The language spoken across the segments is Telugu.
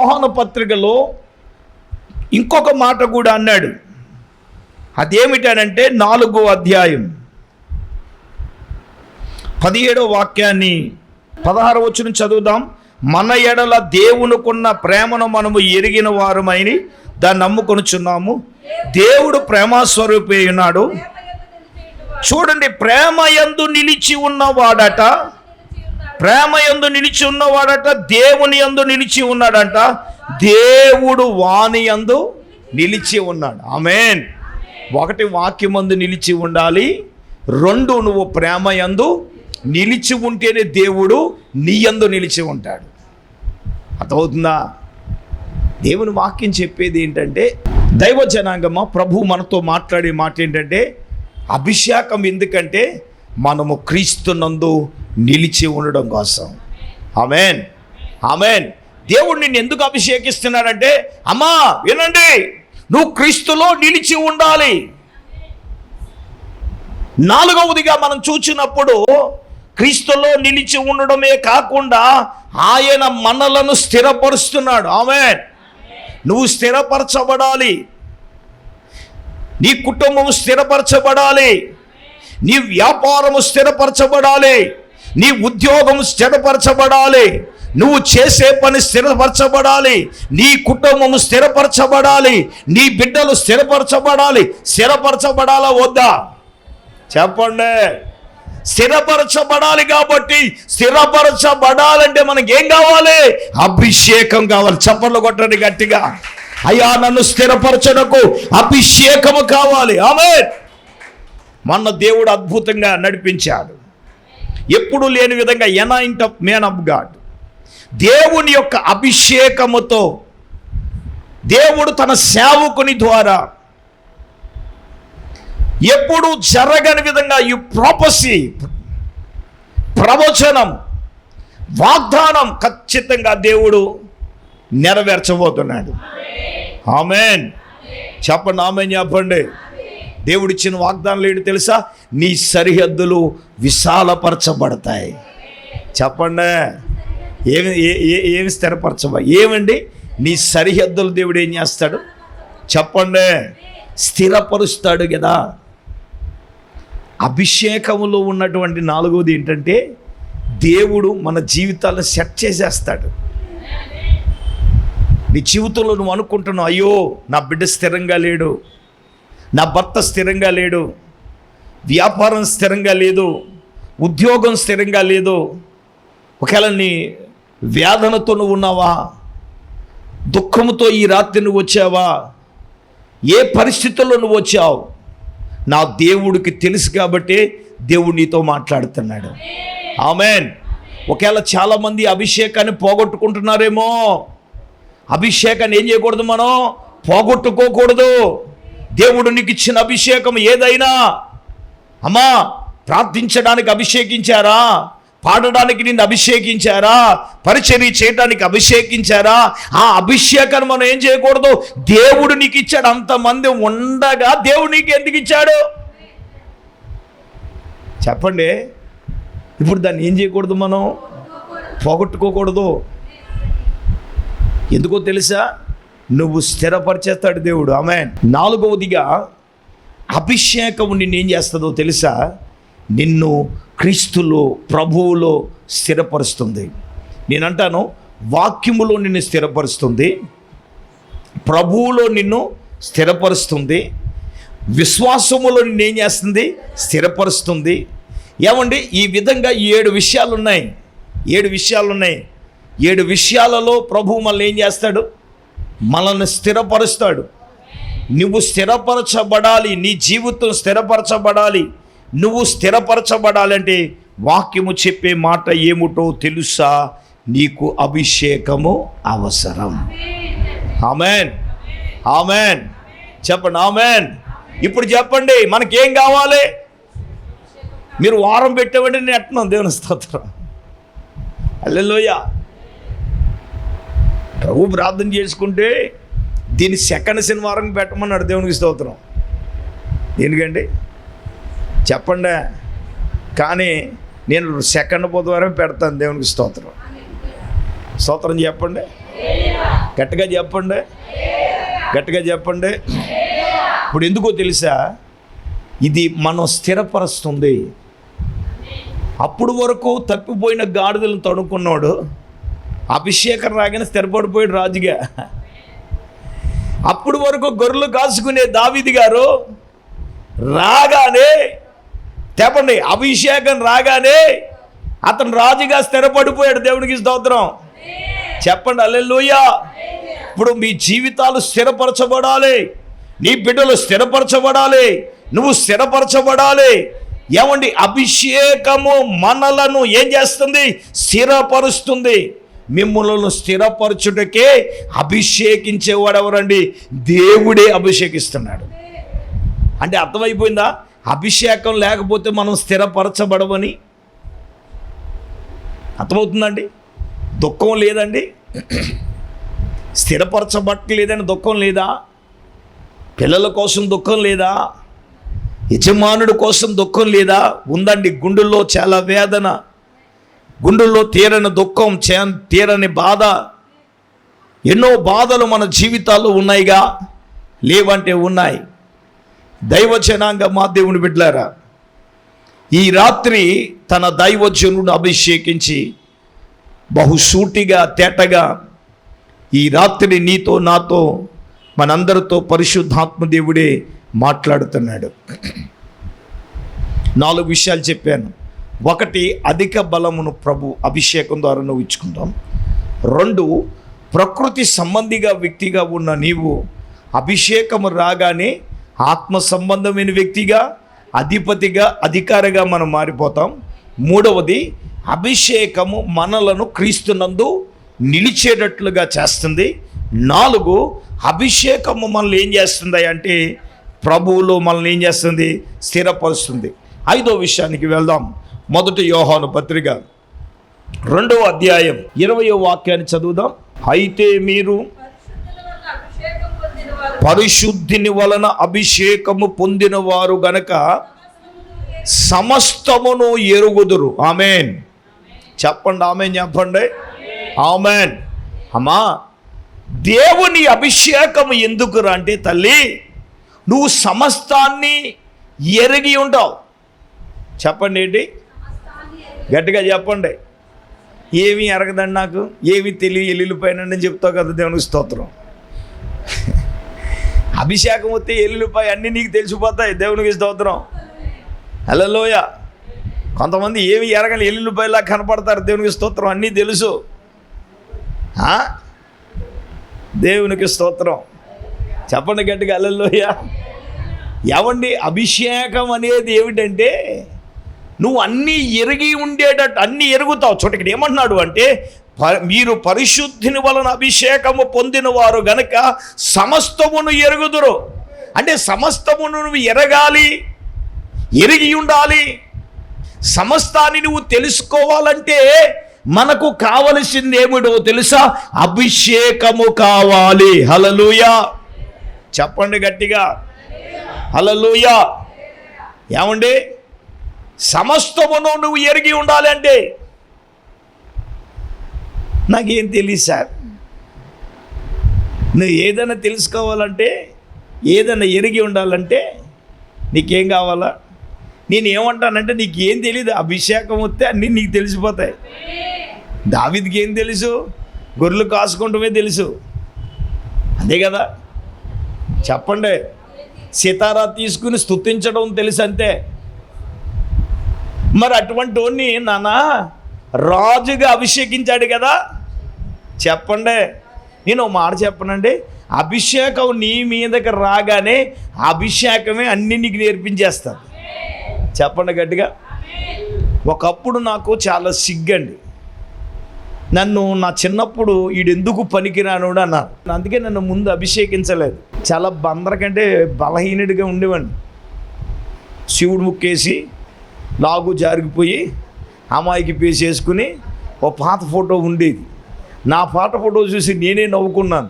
ఇదే యోహాన పత్రికలో ఇంకొక మాట కూడా అన్నాడు. అదేమిటనంటే నాలుగో అధ్యాయం పదిహేడో వాక్యాన్ని పదహారు వచ్చిన చదువుదాం. మన ఎడల దేవునికున్న ప్రేమను మనము ఎరిగిన వారమని దాన్ని నమ్ముకొనుచున్నాము. దేవుడు ప్రేమస్వరూపి ఉన్నాడు చూడండి ప్రేమ యందు నిలిచి ఉన్నవాడట ప్రేమ యందు నిలిచి ఉన్నవాడట దేవుని యందు నిలిచి ఉన్నాడంట. దేవుడు వాణి యందు నిలిచి ఉన్నాడు. ఆమెన్. ఒకటి వాక్యమందు నిలిచి ఉండాలి. రెండు నువ్వు ప్రేమ యందు నిలిచి ఉంటేనే దేవుడు నీ యందు నిలిచి ఉంటాడు. అర్థమవుతుందా? దేవుని వాక్యం చెప్పేది ఏంటంటే దైవ జనాంగమ? ప్రభు మనతో మాట్లాడే మాట ఏంటంటే అభిషేకం ఎందుకంటే మనము క్రీస్తునందు నిలిచి ఉండడం కోసం. ఆమెన్. ఆమెన్. దేవుడు నిన్ను ఎందుకు అభిషేకిస్తున్నాడంటే అమ్మా వినండి. నువ్వు క్రీస్తులో నిలిచి ఉండాలి. నాలుగవదిగా మనం చూచినప్పుడు క్రీస్తులో నిలిచి ఉండడమే కాకుండా ఆయన మనలను స్థిరపరుస్తున్నాడు. ఆమె నువ్వు స్థిరపరచబడాలి. నీ కుటుంబం స్థిరపరచబడాలి. నీ వ్యాపారము స్థిరపరచబడాలి. నీ ఉద్యోగం స్థిరపరచబడాలి. నువ్వు చేసే పని స్థిరపరచబడాలి. నీ కుటుంబము స్థిరపరచబడాలి. నీ బిడ్డలు స్థిరపరచబడాలి. స్థిరపరచబడాలా వద్దా? చెప్పండి. స్థిరపరచబడాలి కాబట్టి స్థిరపరచబడాలంటే మనకి ఏం కావాలి? అభిషేకం కావాలి. చప్పట్లు కొట్టండి గట్టిగా. అయ్యా నన్ను స్థిరపరచడకు అభిషేకము కావాలి. ఆమె మొన్న దేవుడు అద్భుతంగా నడిపించాడు. ఎప్పుడు లేని విధంగా anoint of man of God. దేవుని యొక్క అభిషేకముతో దేవుడు తన సేవకుని ద్వారా ఎప్పుడు జరగని విధంగా ఈ ప్రాపసీ ప్రవచనం వాగ్దానం ఖచ్చితంగా దేవుడు నెరవేర్చబోతున్నాడు. ఆమెన్. చెప్పండి ఆమెన్ చెప్పండి. దేవుడిచ్చిన వాగ్దానం లేడు తెలుసా? నీ సరిహద్దులు విశాలపరచబడతాయి. చెప్పండి. ఏమి ఏ- ఏమి స్థిరపరచబ ఏమండి? నీ సరిహద్దులు దేవుడు ఏం చేస్తాడు? చెప్పండి. స్థిరపరుస్తాడు కదా. అభిషేకములో ఉన్నటువంటి నాలుగోది ఏంటంటే దేవుడు మన జీవితాలను సెట్ చేసేస్తాడు. నీ జీవితంలో నువ్వు అనుకుంటున్నావు అయ్యో నా బిడ్డ స్థిరంగా లేడు. నా భర్త స్థిరంగా లేడు వ్యాపారం స్థిరంగా లేదు ఉద్యోగం స్థిరంగా లేదు. ఒకవేళ నీ వేదనతో నువ్వు ఉన్నావా? దుఃఖంతో ఈ రాత్రి నువ్వు వచ్చావా? ఏ పరిస్థితుల్లో నువ్వు వచ్చావు? నా దేవుడికి తెలుసు కాబట్టి దేవుడు నీతో మాట్లాడుతున్నాడు. ఆమెన్. ఒకవేళ చాలామంది అభిషేకాన్ని పోగొట్టుకుంటున్నారేమో? అభిషేకాన్ని ఏం చేయకూడదు మనం? పోగొట్టుకోకూడదు. దేవుడు నీకు ఇచ్చిన అభిషేకం ఏదైనా అమ్మా ప్రార్థించడానికి అభిషేకించారా? పాడడానికి నిన్ను అభిషేకించారా? పరిచర్య చేయడానికి అభిషేకించారా? ఆ అభిషేకాన్ని మనం ఏం చేయకూడదు? దేవుడు నీకు ఇచ్చాడు అంతమంది ఉండగా దేవుడు నీకు ఎందుకు ఇచ్చాడు? చెప్పండి. ఇప్పుడు దాన్ని ఏం చేయకూడదు మనం? పోగొట్టుకోకూడదు. ఎందుకో తెలుసా? నువ్వు స్థిరపరిచేస్తాడు దేవుడు. ఆమె నాలుగవదిగా అభిషేకము నిన్ను ఏం చేస్తుందో తెలుసా? నిన్ను క్రీస్తులో ప్రభువులో స్థిరపరుస్తుంది. నేనంటాను వాక్యములో నిన్ను స్థిరపరుస్తుంది. ప్రభువులో నిన్ను స్థిరపరుస్తుంది. విశ్వాసములో నిన్ను ఏం చేస్తుంది? స్థిరపరుస్తుంది. ఏమండి? ఈ విధంగా ఏడు విషయాలు ఉన్నాయి ఏడు విషయాలు ఉన్నాయి ఏడు విషయాలలో ప్రభు మనల్ని ఏం చేస్తాడు? మనల్ని స్థిరపరుస్తాడు. నువ్వు స్థిరపరచబడాలి నీ జీవితం స్థిరపరచబడాలి. నువ్వు స్థిరపరచబడాలంటే వాక్యము చెప్పే మాట ఏమిటో తెలుసా? నీకు అభిషేకము అవసరం. ఆమెన్. ఆమెన్. చెప్పండి ఆమెన్. ఇప్పుడు చెప్పండి మనకేం కావాలి? మీరు వారం పెట్టవండి నేను ఎట్టున్నాను దేవుని స్తోత్రం. అల్లెలోయ ప్రభు ప్రార్థన చేసుకుంటే దీన్ని సెకండ్ శనివారం పెట్టమన్నాడు దేవునికి స్తోత్రం. ఎందుకండి చెప్పండి కానీ నేను సెకండ్ బుధవారం పెడతాను దేవునికి స్తోత్రం. స్తోత్రం చెప్పండి? గట్టిగా చెప్పండి? గట్టిగా చెప్పండి? ఇప్పుడు ఎందుకో తెలుసా? ఇది మనం స్థిరపరుస్తుంది. అప్పుడు వరకు తప్పిపోయిన గాడిదలను తడుకున్నాడు అభిషేకం రాగానే స్థిరపడిపోయాడు రాజుగా. అప్పుడు వరకు గొర్రెలు కాసుకునే దావిది గారు రాగానే చెప్పండి అభిషేకం రాగానే అతను రాజుగా స్థిరపడిపోయాడు దేవునికి స్తోత్రం. చెప్పండి అల్లెలుయ్యా ఇప్పుడు మీ జీవితాలు స్థిరపరచబడాలి. నీ బిడ్డలు స్థిరపరచబడాలి. నువ్వు స్థిరపరచబడాలి. ఏమండి అభిషేకము మనలను ఏం చేస్తుంది? స్థిరపరుస్తుంది. మిమ్మల్ని స్థిరపరచుటకే అభిషేకించేవాడు ఎవరండి దేవుడే అభిషేకిస్తున్నాడు. అంటే అర్థమైపోయిందా? అభిషేకం లేకపోతే మనం స్థిరపరచబడమని? అర్థమవుతుందండి? దుఃఖం లేదండి? స్థిరపరచబట్టలేదని దుఃఖం లేదా? పిల్లల కోసం దుఃఖం లేదా? యజమానుడి కోసం దుఃఖం లేదా? ఉందండి గుండెల్లో చాలా వేదన. గుండెల్లో తీరని దుఃఖం చే తీరని బాధ. ఎన్నో బాధలు మన జీవితాల్లో ఉన్నాయిగా లేవంటే ఉన్నాయి. దైవజనాంగ మా దేవుని బిడ్డారా ఈ రాత్రి తన దైవజనుడు అభిషేకించి బహుసూటిగా తేటగా ఈ రాత్రి నీతో నాతో మనందరితో పరిశుద్ధాత్మ దేవుడే మాట్లాడుతున్నాడు. నాలుగు విషయాలు చెప్పాను. ఒకటి అధిక బలమును ప్రభు అభిషేకం ద్వారా నువ్వు ఇచ్చుకుంటాం. రెండు ప్రకృతి సంబంధిగా వ్యక్తిగా ఉన్న నీవు అభిషేకము రాగానే ఆత్మ సంబంధమైన వ్యక్తిగా అధిపతిగా అధికారిగా మనం మారిపోతాం. మూడవది అభిషేకము మనలను క్రీస్తునందు నిలిచేటట్లుగా చేస్తుంది. నాలుగు అభిషేకము మనల్ని ఏం చేస్తుంది అంటే ప్రభువులో మనల్ని ఏం చేస్తుంది? స్థిరపరుస్తుంది. ఐదో విషయానికి వెళ్దాం. మొదటి యోహాను పత్రిక రెండవ అధ్యాయం ఇరవయో వాక్యాన్ని చదువుదాం. అయితే మీరు పరిశుద్ధిని వలన అభిషేకము పొందిన వారు గనక సమస్తమును ఎరుగుదురు. ఆమెన్. చెప్పండి ఆమెన్ చెప్పండి. ఆమెన్. అమ్మా దేవుని అభిషేకం ఎందుకురా అంటే తల్లి నువ్వు సమస్తాన్ని ఎరిగి ఉంటావు. చెప్పండి ఏంటి? గట్టిగా చెప్పండి. ఏమీ ఎరగదండి నాకు ఏమీ తెలియ ఎల్లుపైన చెప్తావు కదా దేవునికి స్తోత్రం. అభిషేకం వస్తే ఎల్లుపై అన్నీ నీకు తెలిసిపోతాయి దేవునికి స్తోత్రం. హలోయ కొంతమంది ఏమి ఎరగని ఎల్లుపైలా కనపడతారు దేవునికి స్తోత్రం అన్నీ తెలుసు. దేవునికి స్తోత్రం. చెప్పండి గట్టిగా అల్లల్లోయ ఎవండి అభిషేకం అనేది ఏమిటంటే నువ్వు అన్నీ ఎరిగి ఉండేటట్టు అన్నీ ఎరుగుతావు. చోట ఇక్కడ ఏమంటున్నాడు అంటే ప- మీరు పరిశుద్ధిని వలన అభిషేకము పొందిన వారు గనక సమస్తమును ఎరుగుదురు. అంటే సమస్తమును నువ్వు ఎరగాలి ఎరిగి ఉండాలి. సమస్తాన్ని నువ్వు తెలుసుకోవాలంటే మనకు కావలసింది ఏమిటో తెలుసా? అభిషేకము కావాలి. హలలుయా చెప్పండి గట్టిగా. హలలుయా ఏమండి? సమస్తమును నువ్వు ఎరిగి ఉండాలంటే నాకేం తెలియదు సార్. నువ్వు ఏదైనా తెలుసుకోవాలంటే ఏదైనా ఎరిగి ఉండాలంటే నీకేం కావాలా? నేను ఏమంటానంటే నీకు ఏం తెలియదు అభిషేకం వస్తే అన్నీ నీకు తెలిసిపోతాయి. దావిదికి ఏం తెలుసు? గొర్రెలు కాసుకుంటమే తెలుసు. అంతే కదా. చెప్పండి. సితారా తీసుకుని స్తుతించడం తెలుసు అంతే మరి అటువంటి వాడిని నాన్న రాజుగా అభిషేకించాడు కదా. చెప్పండి. నేను ఒక మాట చెప్పనండి. అభిషేకం నీ మీదకి రాగానే అభిషేకమే అన్ని నీకు నేర్పించేస్తాను చెప్పండి గట్టిగా. ఒకప్పుడు నాకు చాలా సిగ్గండి. నన్ను నా చిన్నప్పుడు ఈడెందుకు పనికిరాను అన్నారు. అందుకే నన్ను ముందు అభిషేకించలేదు. చాలా బందరకంటే బలహీనుడిగా ఉండేవాడిని. శివుడు ముక్కేసి లాగు జారిగిపోయి అమ్మాయికి పేసేసుకుని ఓ పాత ఫోటో ఉండేది. నా పాత ఫోటో చూసి నేనే నవ్వుకున్నాను.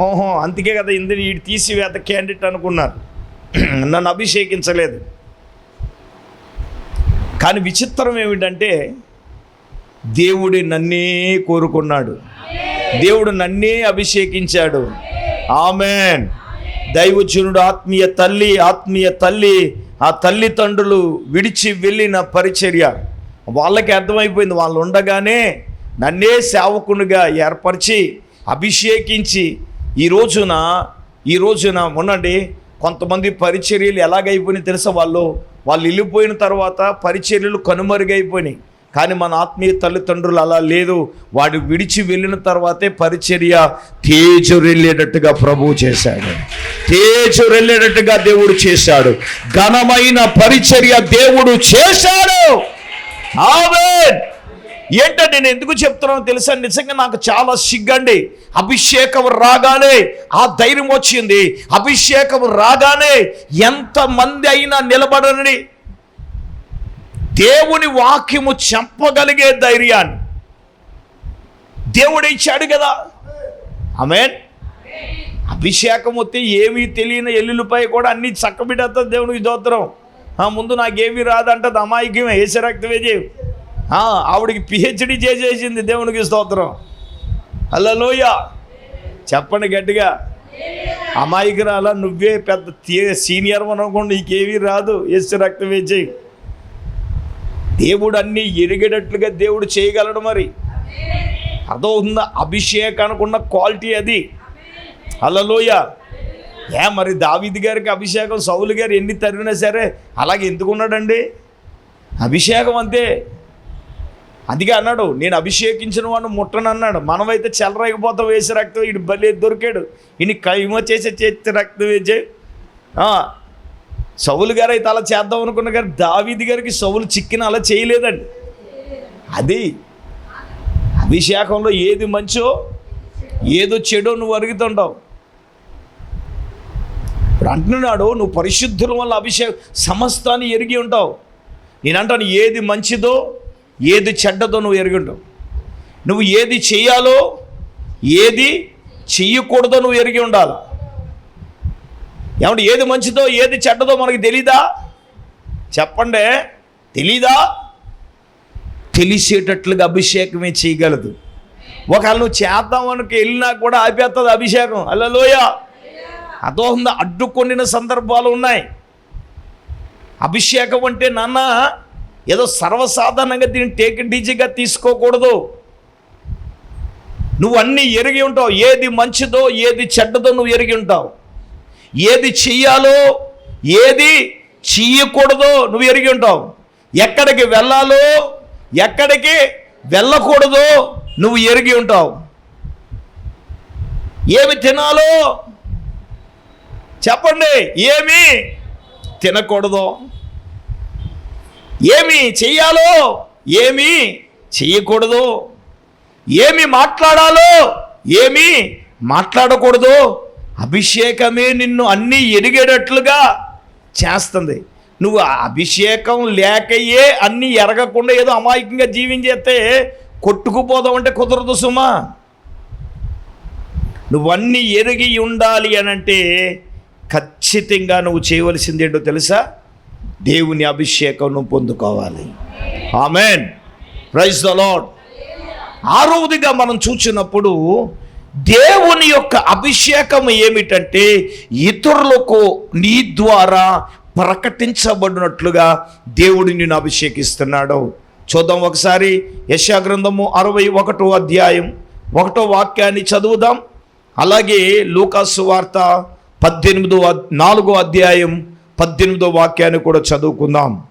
ఓహో అందుకే కదా ఇందుని వీడు తీసివేత క్యాండిడేట్ అనుకున్నారు. నన్ను అభిషేకించలేదు. కానీ విచిత్రం ఏమిటంటే దేవుడే నన్నే కోరుకున్నాడు. దేవుడు నన్నే అభిషేకించాడు. ఆమెన్. దైవజనుడు ఆత్మీయ తల్లి ఆత్మీయ తల్లి ఆ తల్లిదండ్రులు విడిచి వెళ్ళిన పరిచర్య. వాళ్ళకి అర్థమైపోయింది వాళ్ళు ఉండగానే నన్నే సేవకునిగా ఏర్పరిచి అభిషేకించి ఈ రోజున ఈ రోజున ఉండండి కొంతమంది పరిచర్యలు ఎలాగైపోయినాయి తెలుసా వాళ్ళు? వాళ్ళు వెళ్ళిపోయిన తర్వాత పరిచర్యలు కనుమరుగైపోయినాయి. కానీ మన ఆత్మీయ తల్లిదండ్రులు అలా లేదు. వాడు విడిచి వెళ్ళిన తర్వాతే పరిచర్య తేజురెళ్ళేటట్టుగా ప్రభువు చేశాడు. తేజురెళ్ళేటట్టుగా దేవుడు చేశాడు. ఘనమైన పరిచర్య దేవుడు చేశాడు. ఏంటంటే నేను ఎందుకు చెప్తున్నానో తెలుసా? నిజంగా నాకు చాలా సిగ్గండి. అభిషేకం రాగానే ఆ ధైర్యం వచ్చింది. అభిషేకం రాగానే ఎంతమంది అయినా నిలబడని దేవుని వాక్యము చెప్పగలిగే ధైర్యాన్ని దేవుడు ఇచ్చాడు కదా. ఆమెన్. అభిషేకం వస్తే ఏమీ తెలియని ఎల్లులపై కూడా అన్ని చక్కబిడతా దేవునికి దోత్రం ఆ, ముందు నాకేమీ రాదంటది అమాయకమే ఏసే రక్తమే చేయి. ఆవిడికి పిహెచ్డి చేసేసింది దేవునికి స్తోత్రం. అల్లలోయ చెప్పండి గట్టిగా. అమాయకురాల నువ్వే పెద్ద సీనియర్ అనుకోండి నీకేమీ రాదు ఏసు రక్తమే చేయి. దేవుడు అన్నీ ఎరిగేటట్లుగా దేవుడు చేయగలడు మరి. అదో ఉన్న అభిషేకానికి ఉన్న క్వాలిటీ అది. అలలోయ ఏ మరి దావిది గారికి అభిషేకం సౌలు గారు ఎన్ని తరివినా సరే అలాగే ఎందుకున్నాడండి అభిషేకం అంతే. అందుకే అన్నాడు నేను అభిషేకించిన వాడిని ముట్టను అన్నాడు. మనమైతే చెలరేకపోతాం వేసే రక్తం ఇటు బలి దొరికాడు. ఇని కైమ చేసే చేతి రక్తం వేసే సౌలు గారు అయితే అలా చేద్దాం అనుకున్న కానీ దావీది గారికి సౌలు చిక్కిన అలా చేయలేదండి. అది అభిషేకంలో ఏది మంచో ఏదో చెడో నువ్వు అరుగుతుంటావు ఇప్పుడు అంటున్నాడు నువ్వు పరిశుద్ధుల వల్ల అభిషేకం సమస్తాన్ని ఎరిగి ఉంటావు. నేనంటాను ఏది మంచిదో ఏది చెడ్డదో నువ్వు ఎరిగి ఉంటావు. నువ్వు ఏది చేయాలో ఏది చెయ్యకూడదో నువ్వు ఎరిగి ఉండాలి. ఏమంటే ఏది మంచిదో ఏది చెడ్డదో మనకి తెలీదా? చెప్పండి తెలీదా? తెలిసేటట్లుగా అభిషేకమే చేయగలదు. ఒకవేళ నువ్వు చేద్దాం అనుకు వెళ్ళినా కూడా ఆపేస్తుంది అభిషేకం. అల్లలోయ అదోహంగా అడ్డుకొండిన సందర్భాలు ఉన్నాయి. అభిషేకం అంటే నాన్న ఏదో సర్వసాధారణంగా దీన్ని టేక్ డీజీగా తీసుకోకూడదు. నువ్వు అన్నీ ఎరిగి ఉంటావు. ఏది మంచిదో ఏది చెడ్డదో నువ్వు ఎరిగి ఉంటావు. ఏది చెయ్యాలో ఏది చెయ్యకూడదో నువ్వు ఎరిగి ఉంటావు. ఎక్కడికి వెళ్ళాలో ఎక్కడికి వెళ్ళకూడదో నువ్వు ఎరిగి ఉంటావు. ఏమి తినాలో చెప్పండి. ఏమి తినకూడదో ఏమి చెయ్యాలో ఏమి చెయ్యకూడదు ఏమి మాట్లాడాలో ఏమి మాట్లాడకూడదు అభిషేకమే నిన్ను అన్నీ ఎరిగేటట్లుగా చేస్తుంది. నువ్వు అభిషేకం లేకయే అన్నీ ఎరగకుండా ఏదో అమాయకంగా జీవించేస్తే కొట్టుకుపోదాం అంటే కుదరదు సుమా. నువ్వన్నీ ఎరిగి ఉండాలి అని అంటే ఖచ్చితంగా నువ్వు చేయవలసింది ఏంటో తెలుసా? దేవుని అభిషేకం నువ్వు పొందుకోవాలి. ఆమెన్. ప్రైజ్ ద లాడ్ ఆరోదిగా మనం చూచినప్పుడు దేవుని యొక్క అభిషేకం ఏమిటంటే ఇతరులకు నీ ద్వారా ప్రకటించబడినట్లుగా దేవుడు నిన్ను అభిషేకిస్తున్నాడు. చూద్దాం ఒకసారి యశాగ్రంథము అరవై ఒకటో అధ్యాయం ఒకటో వాక్యాన్ని చదువుదాం. అలాగే లూకాసు వార్త పద్దెనిమిదో నాలుగో అధ్యాయం పద్దెనిమిదో వాక్యాన్ని కూడా చదువుకుందాం.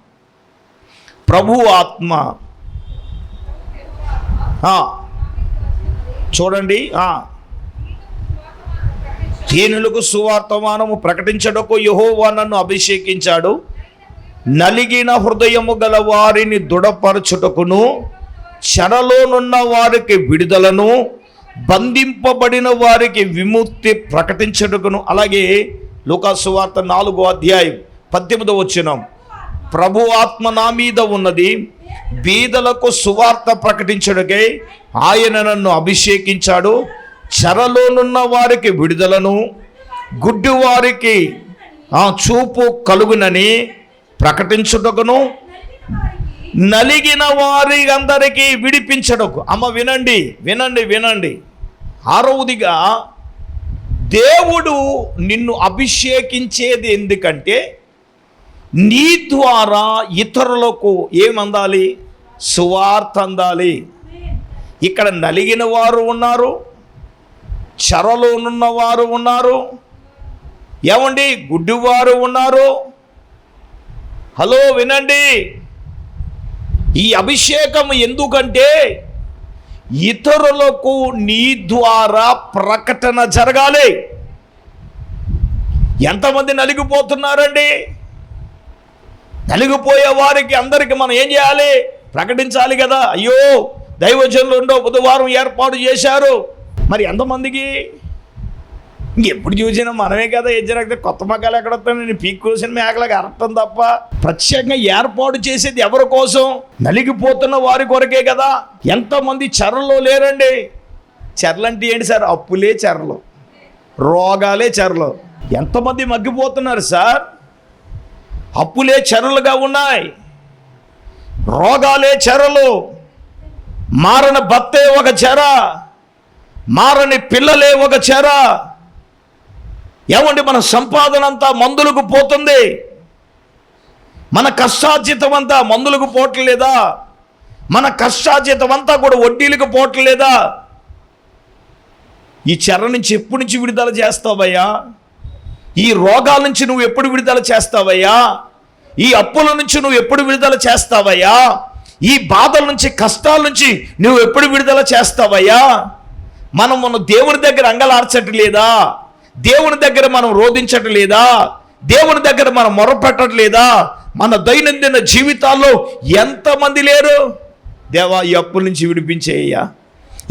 ప్రభు ఆత్మ. చూడండి హీనులకు సువార్తమానము ప్రకటించడకు యహోవా నన్ను అభిషేకించాడు. నలిగిన హృదయము గల వారిని దృఢపరచుటకును చెరలోనున్న వారికి విడుదలను బంధింపబడిన వారికి విముక్తి ప్రకటించటకును. అలాగే లోకాసువార్త నాలుగో అధ్యాయం పద్దెనిమిదో వచ్చినాం ప్రభు ఆత్మ నా మీద ఉన్నది బీదలకు సువార్త ప్రకటించడకై ఆయన నన్ను అభిషేకించాడు. చెరలోనున్న వారికి విడుదలను గుడ్డి వారికి ఆ చూపు కలుగునని ప్రకటించుటకును నలిగిన వారి అందరికీ విడిపించడకు అమ్మ వినండి వినండి వినండి. ఆరవదిగా దేవుడు నిన్ను అభిషేకించేది ఎందుకంటే నీ ద్వారా ఇతరులకు ఏమందాలి? సువార్త అందాలి ఇక్కడ నలిగిన వారు ఉన్నారు చెరలో వారు ఉన్నారు ఏమండి? గుడ్డివారు ఉన్నారు. హలో వినండి. ఈ అభిషేకం ఎందుకంటే ఇతరులకు నీ ద్వారా ప్రకటన జరగాలి. ఎంతమంది నలిగిపోతున్నారండి? నలిగిపోయే వారికి అందరికి మనం ఏం చేయాలి? ప్రకటించాలి కదా. అయ్యో దైవజనులు రెండో బుధవారం ఏర్పాటు చేశారు. మరి ఎంతమందికి? ఇంకెప్పుడు చూసినా మనమే కదా ఎజ్జరగితే కొత్త మగ్గాలు ఎక్కడ నేను పీక్ కోసిన మేకలకు అర్థం తప్ప ప్రత్యేకంగా ఏర్పాటు చేసేది ఎవరి కోసం? నలిగిపోతున్న వారి కొరకే కదా. ఎంతమంది చెరలో లేరండి? చెరలు అంటే ఏంటి సార్? అప్పులే చెరలు రోగాలే చెరలు. ఎంతమంది మగ్గిపోతున్నారు సార్? అప్పులే చెరలుగా ఉన్నాయి. రోగాలే చెరలు. మారని భర్తే ఒక చెర. మారని పిల్లలే ఒక చెర. ఏమండి మన సంపాదన అంతా మందులకు పోతుంది? మన కష్టార్జితం అంతా మందులకు పోవట్లేదా? మన కష్టార్జితం అంతా కూడా వడ్డీలకు పోవట్లేదా? ఈ చెర నుంచి ఎప్పటి నుంచి విడుదల చేస్తావయ్యా? ఈ రోగాల నుంచి నువ్వు ఎప్పుడు విడుదల చేస్తావయ్యా? ఈ అప్పుల నుంచి నువ్వు ఎప్పుడు విడుదల చేస్తావయ్యా? ఈ బాధల నుంచి కష్టాల నుంచి నువ్వు ఎప్పుడు విడుదల చేస్తావయ్యా? మనం మన దేవుని దగ్గర అంగలార్చట్లేదా దేవుని దగ్గర మనం రోధించట్లేదా దేవుని దగ్గర మనం మొరపెట్టట్లేదా మన దైనందిన జీవితాల్లో ఎంతమంది లేరు? దేవా ఈ అప్పుల నుంచి విడిపించేయ్యా.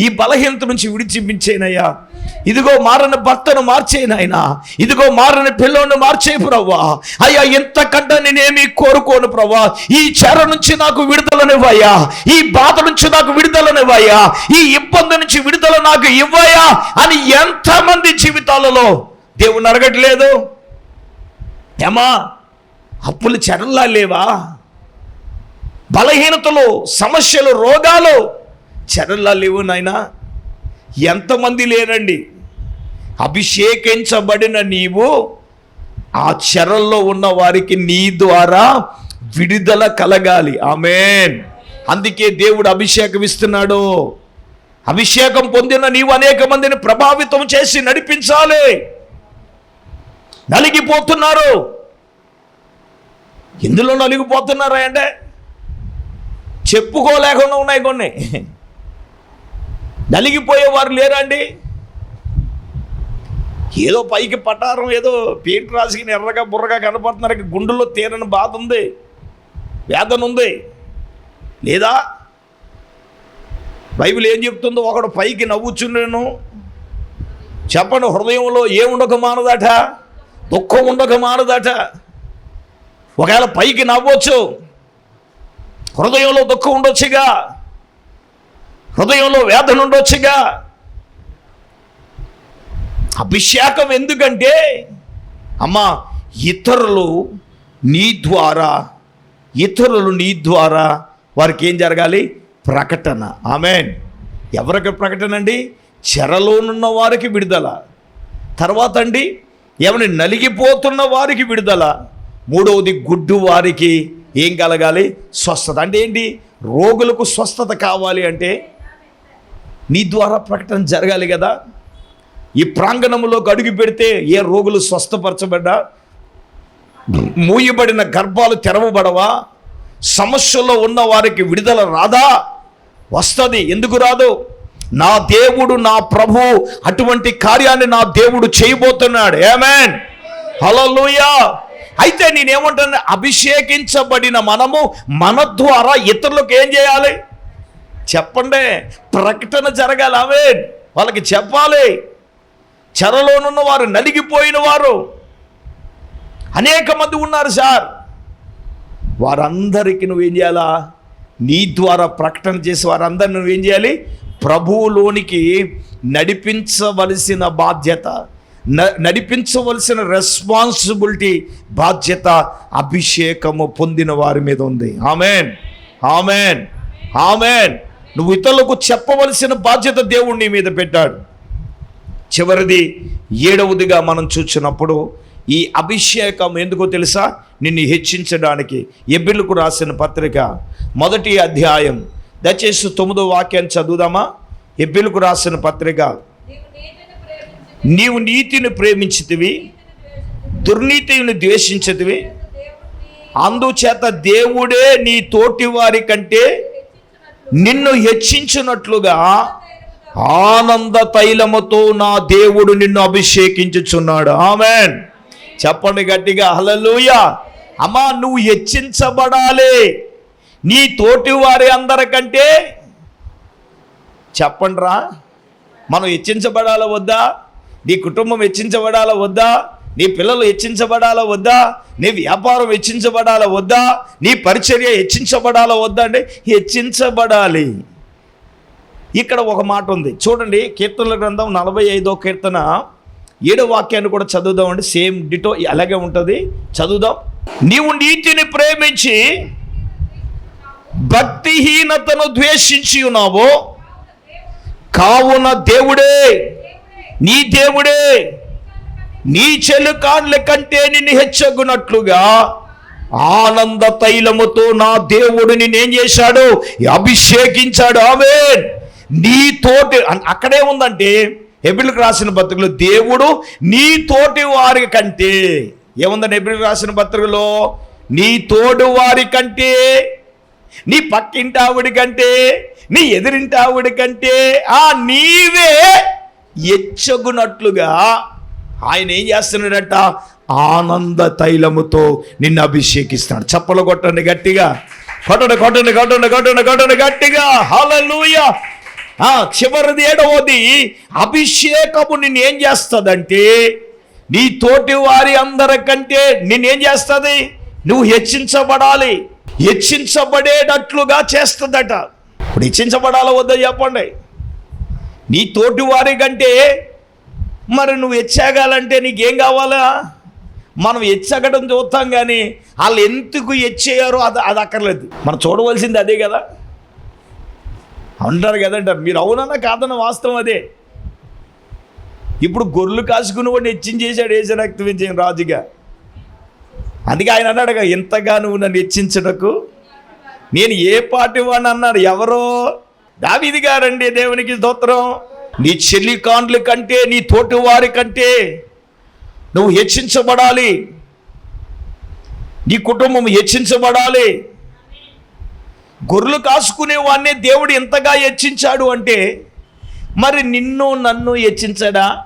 ఈ బలహీనత నుంచి విడిచిపించేనయ్యా. ఇదిగో మారని భర్తను మార్చేనాయనా ఇదిగో మారని పిల్లను మార్చే ప్రవ్వా. అయ్యా ఎంతకంటే నేనేమి కోరుకోను ప్రవ్వా. ఈ చెర నుంచి నాకు విడుదలనివ్వయ్యా. ఈ బాధ నుంచి నాకు విడుదలనివ్వయ్యా. ఈ ఇబ్బంది నుంచి విడుదల నాకు ఇవ్వయా అని ఎంతమంది జీవితాలలో దేవుని అడగట్లేదు ఏమా అప్పులు చెరల్లా లేవా? బలహీనతలు సమస్యలు రోగాలు చెరల్లా లేవు నాయన. ఎంతమంది లేరండి? అభిషేకించబడిన నీవు ఆ చెరల్లో ఉన్న వారికి నీ ద్వారా విడుదల కలగాలి. ఆమెన్. అందుకే దేవుడు అభిషేకం ఇస్తున్నాడు. అభిషేకం పొందిన నీవు అనేక మందిని ప్రభావితం చేసి నడిపించాలి. నలిగిపోతున్నారు. ఎందులో నలిగిపోతున్నారా అంటే? చెప్పుకోలేకుండా ఉన్నాయి కొన్ని. నలిగిపోయేవారు లేరండి. ఏదో పైకి పటారం ఏదో పెయింట్ రాసుకుని ఎర్రగా బుర్రగా కనపడుతున్నారు. గుండెల్లో తీరని బాధ ఉంది వేదన ఉంది. లేదా? బైబిల్ ఏం చెప్తుందో ఒకడు పైకి నవ్వుచుండెను. చెప్పండి హృదయంలో ఏముండక మానదట? దుఃఖం ఉండక మానదట? ఒకవేళ పైకి నవ్వచ్చు హృదయంలో దుఃఖం ఉండొచ్చుగా? హృదయంలో వేదన ఉండొచ్చుగా. అభిషేకం ఎందుకంటే అమ్మా ఇతరులు నీ ద్వారా ఇతరులు నీ ద్వారా వారికి ఏం జరగాలి? ప్రకటన. ఆమెన్. ఎవరికి ప్రకటన అండి? చెరలోనున్న వారికి విడుదల. తర్వాత అండి ఏమని నలిగిపోతున్న వారికి విడుదల. మూడవది గుడ్డు వారికి ఏం కలగాలి? స్వస్థత. అంటే ఏంటి? రోగులకు స్వస్థత కావాలి అంటే నీ ద్వారా ప్రకటన జరగాలి కదా. ఈ ప్రాంగణంలోకి అడుగు పెడితే ఏ రోగులు స్వస్థపరచబడ్డా? మూయబడిన గర్భాలు తెరవబడవా? సమస్యల్లో ఉన్న వారికి విడుదల రాదా? వస్తుంది. ఎందుకు రాదు? నా దేవుడు నా ప్రభు అటువంటి కార్యాన్ని నా దేవుడు చేయబోతున్నాడు. ఏమేన్ హల్లెలూయా అయితే నేనేమంటాను అభిషేకించబడిన మనము మన ద్వారా ఇతరులకు ఏం చేయాలి? చెప్పండి. ప్రకటన జరగాలి అవే వాళ్ళకి చెప్పాలి. చెరలోనున్న వారు నలిగిపోయిన వారు. అనేక మంది ఉన్నారు సార్. వారందరికీ నువ్వేం చేయాలా? నీ ద్వారా ప్రకటన చేసి వారందరిని నువ్వేం చేయాలి? ప్రభువులోనికి నడిపించవలసిన బాధ్యత న- నడిపించవలసిన రెస్పాన్సిబిలిటీ బాధ్యత అభిషేకము పొందిన వారి మీద ఉంది. ఆమెన్. ఆమెన్. ఆమెన్. నువ్వు ఇతరులకు చెప్పవలసిన బాధ్యత దేవుడు నీ మీద పెట్టాడు. చివరిది ఏడవదిగా మనం చూసినప్పుడు ఈ అభిషేకం ఎందుకో తెలుసా? నిన్ను హెచ్చించడానికి ఎబ్బిళ్ళకు రాసిన పత్రిక మొదటి అధ్యాయం. దయచేసి తొమ్మిదో వాక్యాన్ని చదువుదామా? ఎబ్బిళ్ళకు రాసిన పత్రిక. నీవు నీతిని ప్రేమించితివి దుర్నీతిని ద్వేషించతివి అందుచేత దేవుడే నీ తోటి వారి కంటే నిన్ను హెచ్చించినట్లుగా ఆనంద తైలముతో నా దేవుడు నిన్ను అభిషేకించుచున్నాడు. ఆమెన్. చెప్పండి గట్టిగా హలలుయ అమ్మా నువ్వు హెచ్చించబడాలి. నీ తోటి వారి అందరికంటే చెప్పండిరా. మనం హెచ్చించబడాలా వద్దా? నీ కుటుంబం హెచ్చించబడాలా వద్దా? నీ పిల్లలు హెచ్చించబడాలా వద్దా? నీ వ్యాపారం హెచ్చించబడాలా వద్దా? నీ పరిచర్య హెచ్చించబడాలా వద్దా అంటే హెచ్చించబడాలి. ఇక్కడ ఒక మాట ఉంది. చూడండి కీర్తనల గ్రంథం నలభై ఐదో కీర్తన. ఏడో వాక్యాన్ని కూడా చదువుదామండి. సేమ్ డిటో అలాగే ఉంటుంది. చదువుదాం. నీవు నీతిని ప్రేమించి భక్తిహీనతను ద్వేషించి ఉన్నావు కావున దేవుడే నీ దేవుడే నీ చెలుకాన్ల కంటే నిన్ను హెచ్చగునట్లుగా ఆనంద తైలముతో నా దేవుడు నిన్నేం చేశాడు? అభిషేకించాడు. ఆమె నీ తోటి అక్కడే ఉందంటే ఎబిల్కి రాసిన పత్రికలో దేవుడు నీ తోటి వారి కంటే ఏముందని ఎబిల్కి రాసిన పత్రికలో? నీ తోడు వారి కంటే నీ పక్కింటి ఆవిడ కంటే నీ ఎదురింటి ఆవిడ కంటే ఆ నీవే ఎచ్చగునట్లుగా ఆయన ఏం చేస్తున్నాడట? ఆనంద తైలముతో నిన్ను అభిషేకిస్తాడు చప్పలు కొట్టండి గట్టిగా. కొట్టండి కొట్టండి కొట్టండి కొట్టండి కొట్టండి గట్టిగా. హలలుయ చివరిది ఏడవది అభిషేకము నిన్ను ఏం చేస్తుందంటే నీ తోటి వారి అందరికంటే నిన్నేం చేస్తుంది? నువ్వు హెచ్చించబడాలి. హెచ్చించబడేటట్లుగా చేస్తుందట. ఇప్పుడు హెచ్చించబడాలో వద్ద చెప్పండి. నీ తోటి వారి కంటే మరి నువ్వు హెచ్చాగాలంటే నీకేం కావాలా? మనం హెచ్చగడం చూస్తాం కానీ వాళ్ళు ఎందుకు హెచ్చేయారో అది అది అక్కర్లేదు. మనం చూడవలసింది అదే కదా. అంటారు కదంటారు. మీరు అవునన్నా కాదన్న వాస్తవం అదే. ఇప్పుడు గొర్రెలు కాసుకుని వాడిని హెచ్చించేశాడు ఏజ రక్తం రాజుగా? అందుకే ఆయన అన్నాడుగా ఇంతగా నువ్వు నన్ను హెచ్చించటకు నేను ఏ పాటి వాడిని అన్నాడు? ఎవరో? దావిది గారండి దేవునికి స్తోత్రం. నీ చెల్లి కాండ్ల కంటే నీ తోటి వారి కంటే నువ్వు హెచ్చించబడాలి. నీ కుటుంబం హెచ్చించబడాలి. గొర్రెలు కాసుకునే వాడిని దేవుడు ఎంతగా హెచ్చించాడు అంటే మరి నిన్ను నన్ను హెచ్చించడా?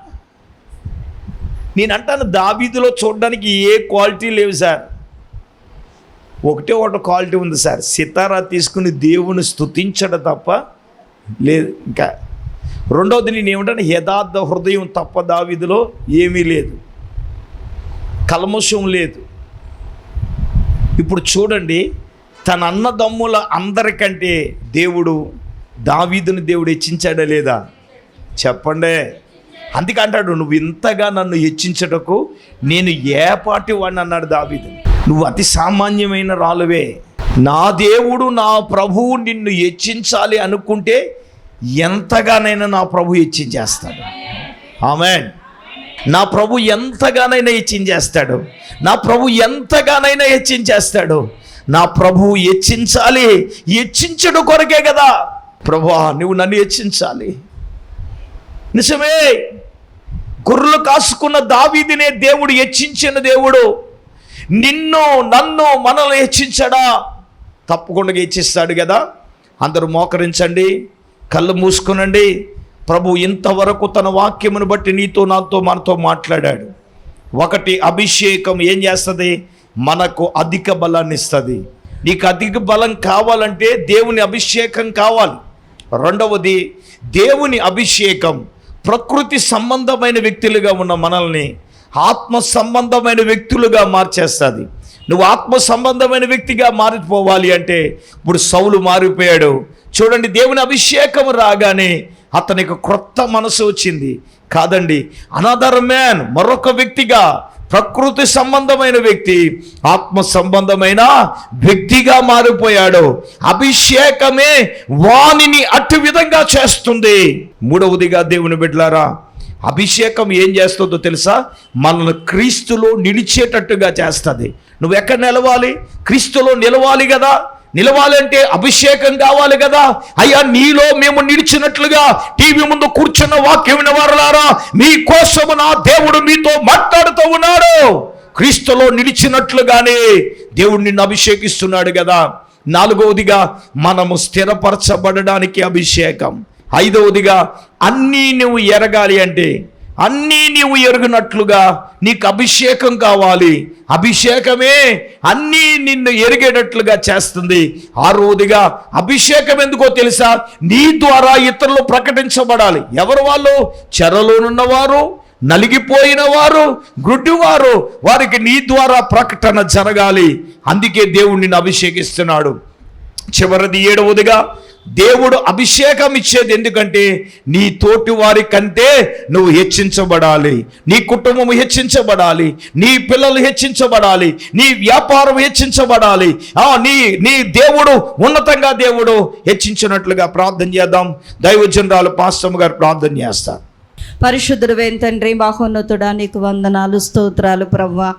నేను అంటాను దావీదులో చూడడానికి ఏ క్వాలిటీ లేవు సార్. ఒకటే ఒకటి క్వాలిటీ ఉంది సార్. సితారా తీసుకుని దేవుని స్తుతించడం తప్ప లేదు. ఇంకా రెండవది నేను ఏమిటంటే యథార్థ హృదయం తప్ప దావీదులో ఏమీ లేదు. కల్మషం లేదు. ఇప్పుడు చూడండి తన అన్నదమ్ముల అందరికంటే దేవుడు దావీదుని దేవుడు హెచ్చించాడా లేదా? చెప్పండి. అందుకే అంటాడు నువ్వు ఇంతగా నన్ను హెచ్చించటకు నేను ఏ పాటి వాడిని అన్నాడు దావీదు. నువ్వు అతి సామాన్యమైన రాలువే. నా దేవుడు నా ప్రభువు నిన్ను హెచ్చించాలి అనుకుంటే ఎంతగానైనా నా ప్రభు ఇచ్చించేస్తాడు. ఆమెన్. నా ప్రభు ఎంతగానైనా హెచ్చించేస్తాడు నా ప్రభు ఎంతగానైనా హెచ్చించేస్తాడు నా ప్రభు హెచ్చించాలి హెచ్చించడు కొరకే కదా. ప్రభా నువ్వు నన్ను హెచ్చించాలి నిజమే. గుర్రలు కాసుకున్న దావీదినే దేవుడు హెచ్చించిన దేవుడు. నిన్ను నన్ను మనల్ని హెచ్చించడా తప్పకుండా హెచ్చిస్తాడు కదా. అందరూ మోకరించండి. కళ్ళు మూసుకునండి. ప్రభు ఇంతవరకు తన వాక్యమును బట్టి నీతో నాతో మనతో మాట్లాడాడు. ఒకటి అభిషేకం ఏం చేస్తుంది? మనకు అధిక బలాన్ని ఇస్తుంది. నీకు అధిక బలం కావాలంటే దేవుని అభిషేకం కావాలి. రెండవది దేవుని అభిషేకం ప్రకృతి సంబంధమైన వ్యక్తులుగా ఉన్న మనల్ని ఆత్మ సంబంధమైన వ్యక్తులుగా మార్చేస్తుంది. నువ్వు ఆత్మ సంబంధమైన వ్యక్తిగా మారిపోవాలి అంటే ఇప్పుడు సౌలు మారిపోయాడు. చూడండి దేవుని అభిషేకం రాగానే అతనికి క్రొత్త మనసు వచ్చింది. కాదండి అనదర్ మ్యాన్ మరొక వ్యక్తిగా ప్రకృతి సంబంధమైన వ్యక్తి ఆత్మ సంబంధమైన వ్యక్తిగా మారిపోయాడు. అభిషేకమే వానిని అటు విధంగా చేస్తుంది. మూడవదిగా దేవుని బిడ్లారా అభిషేకం ఏం చేస్తుందో తెలుసా? మనల్ని క్రీస్తులో నిలిచేటట్టుగా చేస్తుంది. నువ్వు ఎక్కడ నిలవాలి? క్రీస్తులో నిలవాలి కదా? నిలవాలంటే అభిషేకం కావాలి కదా? అయ్యా నీలో మేము నిలిచినట్లుగా టీవీ ముందు కూర్చున్న వాక్యం వినవారులారా మీ కోసము నా దేవుడు మీతో మాట్లాడుతూ ఉన్నాడు. క్రీస్తులో నిలిచినట్లుగానే దేవుడు నిన్ను అభిషేకిస్తున్నాడు కదా. నాలుగవదిగా మనము స్థిరపరచబడడానికి అభిషేకం. ఐదవదిగా అన్నీ నువ్వు ఎరగాలి అంటే అన్నీ నీవు ఎరుగునట్లుగా నీకు అభిషేకం కావాలి. అభిషేకమే అన్నీ నిన్ను ఎరిగేటట్లుగా చేస్తుంది. ఆరోదిగా అభిషేకం ఎందుకో తెలుసా? నీ ద్వారా ఇతరులు ప్రకటించబడాలి. ఎవరు వాళ్ళు? చెరలోనున్నవారు నలిగిపోయిన వారు గుడ్డివారు. వారికి నీ ద్వారా ప్రకటన జరగాలి. అందుకే దేవుడు నిన్ను అభిషేకిస్తున్నాడు. చివరిది ఏడవదిగా దేవుడు అభిషేకం ఇచ్చేది ఎందుకంటే నీ తోటి వారి కంటే నువ్వు హెచ్చించబడాలి. నీ కుటుంబం హెచ్చించబడాలి. నీ పిల్లలు హెచ్చించబడాలి. నీ వ్యాపారం హెచ్చించబడాలి. ఆ నీ నీ దేవుడు ఉన్నతంగా దేవుడు హెచ్చించినట్లుగా ప్రార్థన చేద్దాం. దైవజనరాలు పాస్టమ్ గారు ప్రార్థన చేస్తారు. పరిశుద్ధుడు వేంతండ్రి మహోన్నతుడా నీకు వందనాలు స్తోత్రాలు ప్రవ్వా.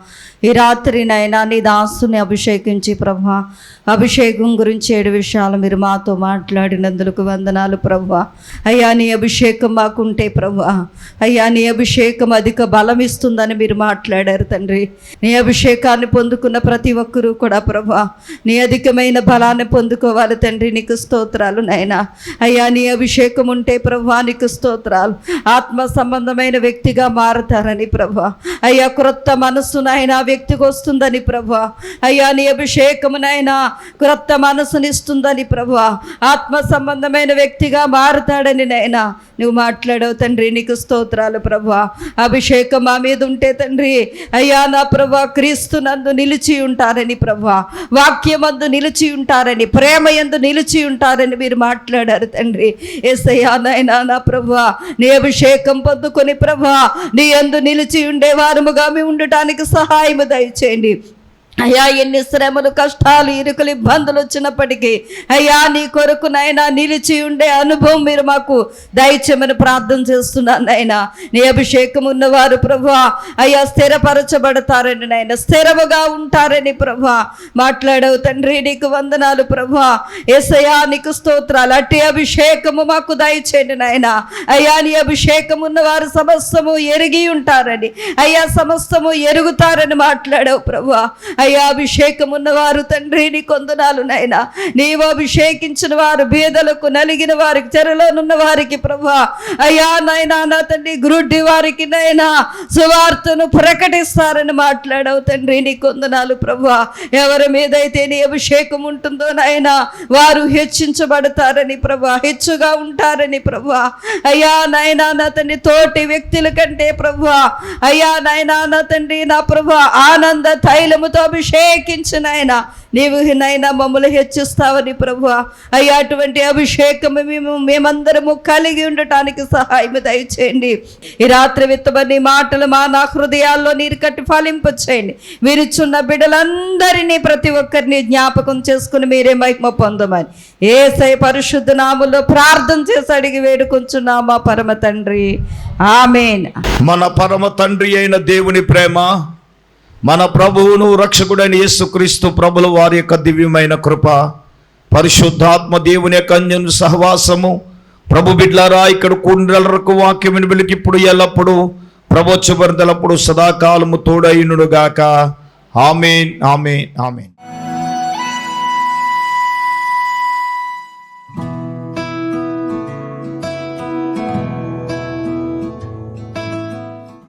ఈ రాత్రి నైనా నీ దాసుని అభిషేకించి ప్రభా. అభిషేకం గురించి ఏడు విషయాలు మీరు మాతో మాట్లాడినందుకు వందనాలు ప్రభా. అయ్యా నీ అభిషేకం మాకుంటే ప్రభా. అయ్యా నీ అభిషేకం అధిక బలం ఇస్తుందని మీరు మాట్లాడారు తండ్రి. నీ అభిషేకాన్ని పొందుకున్న ప్రతి ఒక్కరూ కూడా ప్రభా నీ అధికమైన బలాన్ని పొందుకోవాలి తండ్రి. నీకు స్తోత్రాలు నాయనా. అయ్యా నీ అభిషేకం ఉంటే ప్రభా నీకు స్తోత్రాలు. ఆత్మ సంబంధమైన వ్యక్తిగా మారతారని ప్రభా. అయ్యా క్రొత్త మనస్సు నాయన వ్యక్తికి వస్తుందని ప్రభా. అయ్యా నీ అభిషేకమునైనా క్రొత్త మనసునిస్తుందని ప్రభా. ఆత్మ సంబంధమైన వ్యక్తిగా మారుతాడని నైనా నువ్వు మాట్లాడవు తండ్రి నీకు స్తోత్రాలు ప్రభా. అభిషేకం మా మీద ఉంటే తండ్రి అయ్యా నా ప్రభా క్రీస్తు నందు నిలిచి ఉంటారని ప్రభా. వాక్యమందు నిలిచి ఉంటారని ప్రేమ ఎందు నిలిచి ఉంటారని మీరు మాట్లాడారు తండ్రి. ఏసయ్యా నాయనా నా ప్రభా నీ అభిషేకం పొందుకొని ప్రభా నీ ఎందు నిలిచి ఉండేవారముగా మేము ఉండటానికి సహాయము దయచేయండి. అయ్యా ఎన్ని శ్రమలు కష్టాలు ఇరుకులు ఇబ్బందులు వచ్చినప్పటికీ అయ్యా నీ కొరకు నైనా నిలిచి ఉండే అనుభవం మీరు మాకు దయచేమని ప్రార్థన చేస్తున్నాను నాయనా. నీ అభిషేకం ఉన్నవారు ప్రభా అయ్యా స్థిరపరచబడతారని నాయన స్థిరముగా ఉంటారని ప్రభా మాట్లాడవు తండ్రి నీకు వందనాలు ప్రభా ఎసయా నీకు స్తోత్రాలు అట్టి అభిషేకము మాకు దయచేయండి నాయన. అయ్యా నీ అభిషేకం ఉన్నవారు సమస్తము ఎరిగి ఉంటారని అయ్యా సమస్తము ఎరుగుతారని మాట్లాడవు ప్రభా అయ్యా అభిషేకం ఉన్నవారు తండ్రి నీ కొందనాలు నాయన. నీవు అభిషేకించిన వారు బీదలకు నలిగిన వారికి చెరలోనున్న వారికి ప్రభా అయ్యా నాయనా నా తండ్రి గ్రుడ్డి వారికి నైనా సువార్తను ప్రకటిస్తారని మాట్లాడవు తండ్రి నీ కొందనాలు ప్రభా ఎవరి మీదైతే నీ అభిషేకం ఉంటుందో నాయనా వారు హెచ్చించబడతారని ప్రభా హెచ్చుగా ఉంటారని ప్రభా అయ్యా నాయనా నా తండ్రి తోటి వ్యక్తుల కంటే ప్రభా అయ్యా నాయనా నా తండ్రి నా ప్రభా ఆనంద తైలముతో అభిషేకించిన ఆయన నీవు నైనా మమ్మల్ని హెచ్చిస్తావని ప్రభు అయ్యా అటువంటి అభిషేకము మేము మేమందరము కలిగి ఉండటానికి సహాయం దయచేయండి. ఈ రాత్రి విత్తబడి మాటలు మా నా హృదయాల్లో నీరు కట్టి ఫలింపచేయండి వీరిచున్న బిడ్డలందరినీ ప్రతి ఒక్కరిని జ్ఞాపకం చేసుకుని మీరే మహిమ పొందమని. ఏసై పరిశుద్ధ నామంలో ప్రార్థన చేసి అడిగి వేడుకొంచున్నామా పరమ తండ్రి. ఆమెన్. మన పరమ తండ్రి అయిన దేవుని ప్రేమ మన ప్రభువును రక్షకుడైన యేసుక్రీస్తు ప్రభుల వారి యొక్క దివ్యమైన కృప పరిశుద్ధాత్మ దేవుని యొక్క అన్యను సహవాసము. ప్రభు బిడ్లారా ఇక్కడ కుండ్రలకు వాక్యం వెలుకి ఇప్పుడు ఎల్లప్పుడు ప్రభోత్సవర్దలప్పుడు సదాకాలము తోడైనుడుగాక ఆమెన్ ఆమెన్ ఆమెన్.